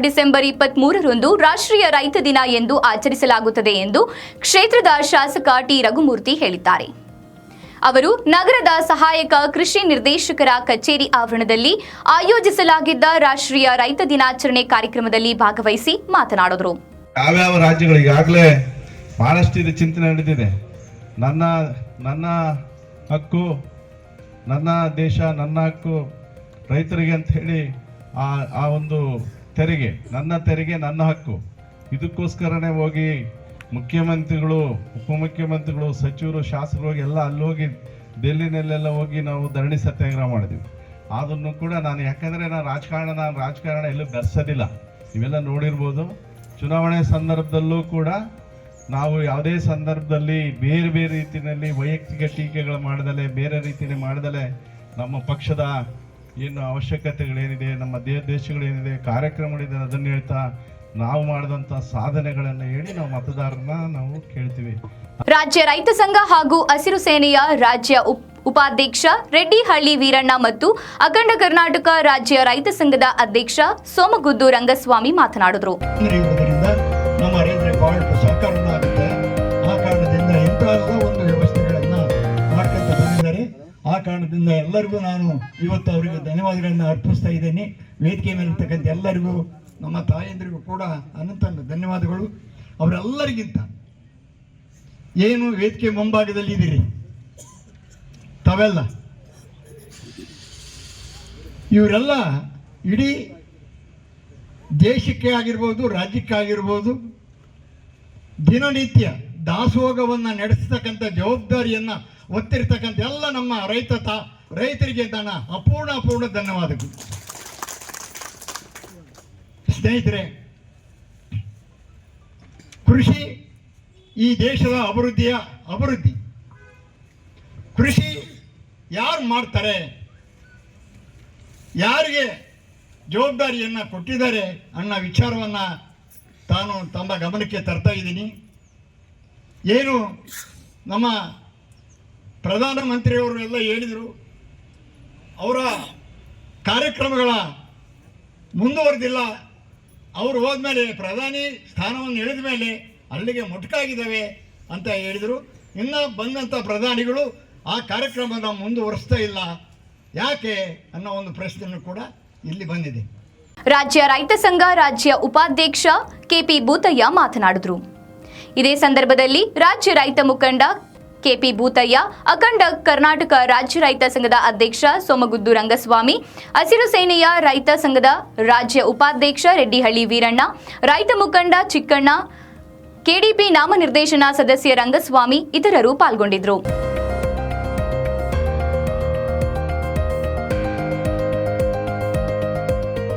December ಇಪ್ಪತ್ತ್ ಮೂರರಂದು ರಾಷ್ಟ್ರೀಯ ರೈತ ದಿನ ಎಂದು ಆಚರಿಸಲಾಗುತ್ತದೆ ಎಂದು ಕ್ಷೇತ್ರದ ಶಾಸಕ ಟಿ. ರಘುಮೂರ್ತಿ ಹೇಳಿದ್ದಾರೆ. ಅವರು ನಗರದ ಸಹಾಯಕ ಕೃಷಿ ನಿರ್ದೇಶಕರ ಕಚೇರಿ ಆವರಣದಲ್ಲಿ ಆಯೋಜಿಸಲಾಗಿದ್ದ ರಾಷ್ಟ್ರೀಯ ರೈತ ದಿನಾಚರಣೆ ಕಾರ್ಯಕ್ರಮದಲ್ಲಿ ಭಾಗವಹಿಸಿ ಮಾತನಾಡಿದರು. ಯಾವ್ಯಾವ ರಾಜ್ಯಗಳು ಈಗಾಗಲೇ ಬಹಳಷ್ಟು ಚಿಂತನೆ ನಡೆದಿದೆ. ನನ್ನ ನನ್ನ ಹಕ್ಕು, ನನ್ನ ದೇಶ, ನನ್ನ ಹಕ್ಕು ರೈತರಿಗೆ ಅಂತ ಹೇಳಿ ಆ ಆ ಒಂದು ತೆರಿಗೆ, ನನ್ನ ತೆರಿಗೆ, ನನ್ನ ಹಕ್ಕು. ಇದಕ್ಕೋಸ್ಕರನೇ ಹೋಗಿ ಮುಖ್ಯಮಂತ್ರಿಗಳು, ಉಪಮುಖ್ಯಮಂತ್ರಿಗಳು, ಸಚಿವರು, ಶಾಸಕರು ಎಲ್ಲ ಅಲ್ಲಿ ಹೋಗಿ ಡೆಲ್ಲಿನಲ್ಲೆಲ್ಲ ಹೋಗಿ ನಾವು ಧರಣಿ ಸತ್ಯಾಗ್ರಹ ಮಾಡಿದ್ವಿ. ಅದನ್ನು ಕೂಡ ನಾನು ಯಾಕಂದರೆ ನಾನು ರಾಜಕಾರಣ ನಾನು ರಾಜಕಾರಣ ಎಲ್ಲೂ ಬೆರೆಸೋದಿಲ್ಲ. ಇವೆಲ್ಲ ನೋಡಿರ್ಬೋದು. ಚುನಾವಣೆ ಸಂದರ್ಭದಲ್ಲೂ ಕೂಡ ನಾವು ಯಾವುದೇ ಸಂದರ್ಭದಲ್ಲಿ ಬೇರೆ ಬೇರೆ ರೀತಿಯಲ್ಲಿ ವೈಯಕ್ತಿಕ ಟೀಕೆಗಳು ಮಾಡದಲೆ, ಬೇರೆ ರೀತಿಯಲ್ಲಿ ಮಾಡದಲೆ ನಮ್ಮ ಪಕ್ಷದ ಏನು ಅವಶ್ಯಕತೆಗಳೇನಿದೆ ನಮ್ಮ ದೇ ದೇಶಗಳೇನಿದೆ ಕಾರ್ಯಕ್ರಮಗಳಿದೆ ಅದನ್ನು ಹೇಳ್ತಾ ನಾವು ಮಾಡಿದಂಥ ಸಾಧನೆಗಳನ್ನು ಹೇಳಿ ನಾವು ಮತದಾರರನ್ನ ನಾವು ಕೇಳ್ತೀವಿ. ರಾಜ್ಯ ರೈತ ಸಂಘ ಹಾಗೂ ಹಸಿರು ಸೇನೆಯ ರಾಜ್ಯ ಉಪ ಉಪಾಧ್ಯಕ್ಷ ರೆಡ್ಡಿಹಳ್ಳಿ ವೀರಣ್ಣ ಮತ್ತು ಅಖಂಡ ಕರ್ನಾಟಕ ರಾಜ್ಯ ರೈತ ಸಂಘದ ಅಧ್ಯಕ್ಷ ಸೋಮಗುದ್ದು ರಂಗಸ್ವಾಮಿ ಮಾತನಾಡಿದರು. ಆ ಕಾರಣದಿಂದ ಎಲ್ಲರಿಗೂ ನಾನು ಇವತ್ತು ಅವರಿಗೆ ಧನ್ಯವಾದಗಳನ್ನು ಅರ್ಪಿಸ್ತಾ ಇದ್ದೇನೆ. ವೇದಿಕೆ ಮೇಲಿರ್ತಕ್ಕಂಥ ಎಲ್ಲರಿಗೂ, ನಮ್ಮ ತಾಯಂದಿರಿಗೂ ಕೂಡ ಅನಂತ ಧನ್ಯವಾದಗಳು. ಅವರೆಲ್ಲರಿಗಿಂತ ಏನು ವೇದಿಕೆ ಮುಂಭಾಗದಲ್ಲಿ ಇದ್ದೀರಿ? ತಾವೆಲ್ಲ? ಇವರೆಲ್ಲ ಇಡೀ ದೇಶಕ್ಕೆ ಆಗಿರ್ಬೋದು, ರಾಜ್ಯಕ್ಕೆ ಆಗಿರ್ಬೋದು, ದಿನನಿತ್ಯ ದಾಸೋಗವನ್ನು ನಡೆಸ್ತಕ್ಕಂಥ ಜವಾಬ್ದಾರಿಯನ್ನು ಒತ್ತಿರ್ತಕ್ಕಂಥ ಎಲ್ಲ ನಮ್ಮ ರೈತ ರೈತರಿಗೆ ತನ್ನ ಅಪೂರ್ಣ ಅಪೂರ್ಣ ಧನ್ಯವಾದಗಳು. ಸ್ನೇಹಿತರೆ, ಕೃಷಿ ಈ ದೇಶದ ಅಭಿವೃದ್ಧಿಯ ಅಭಿವೃದ್ಧಿ. ಕೃಷಿ ಯಾರು ಮಾಡ್ತಾರೆ? ಯಾರಿಗೆ ಜವಾಬ್ದಾರಿಯನ್ನು ಕೊಟ್ಟಿದ್ದಾರೆ ಅನ್ನೋ ವಿಚಾರವನ್ನು ತಾನು ತಮ್ಮ ಗಮನಕ್ಕೆ ತರ್ತಾ ಇದ್ದೀನಿ. ಏನು ನಮ್ಮ ಪ್ರಧಾನಮಂತ್ರಿಯವರು ಎಲ್ಲ ಹೇಳಿದರು, ಅವರ ಕಾರ್ಯಕ್ರಮಗಳ ಮುಂದುವರೆದಿಲ್ಲ. ಅವರು ಹೋದ್ಮೇಲೆ ಪ್ರಧಾನಿ ಸ್ಥಾನವನ್ನು ಇಳಿದ ಮೇಲೆ ಅಲ್ಲಿಗೆ ಮೊಟಕಾಗಿದ್ದಾವೆ ಅಂತ ಹೇಳಿದರು. ಇನ್ನು ಬಂದಂಥ ಪ್ರಧಾನಿಗಳು ಆ ಕಾರ್ಯಕ್ರಮದ ಮುಂದುವರಿಸ್ತಾ ಇಲ್ಲ. ಯಾಕೆ ಅನ್ನೋ ಒಂದು ಪ್ರಶ್ನೆಯನ್ನು ಕೂಡ ಇಲ್ಲಿ ಬಂದಿದೆ. ರಾಜ್ಯ ರೈತ ಸಂಘ ರಾಜ್ಯ ಉಪಾಧ್ಯಕ್ಷ ಕೆಪಿ ಭೂತಯ್ಯ ಮಾತನಾಡಿದರು. ಇದೇ ಸಂದರ್ಭದಲ್ಲಿ ರಾಜ್ಯ ರೈತ ಮುಖಂಡ ಕೆಪಿ ಭೂತಯ್ಯ, ಅಖಂಡ ಕರ್ನಾಟಕ ರಾಜ್ಯ ರೈತ ಸಂಘದ ಅಧ್ಯಕ್ಷ ಸೋಮಗುದ್ದು ರಂಗಸ್ವಾಮಿ, ಹಸಿರು ಸೇನೆಯ ರೈತ ಸಂಘದ ರಾಜ್ಯ ಉಪಾಧ್ಯಕ್ಷ ರೆಡ್ಡಿಹಳ್ಳಿ ವೀರಣ್ಣ, ರೈತ ಮುಖಂಡ ಚಿಕ್ಕಣ್ಣ, ಕೆಡಿಪಿ ನಾಮನಿರ್ದೇಶನ ಸದಸ್ಯ ರಂಗಸ್ವಾಮಿ ಇತರರು ಪಾಲ್ಗೊಂಡಿದ್ದರು.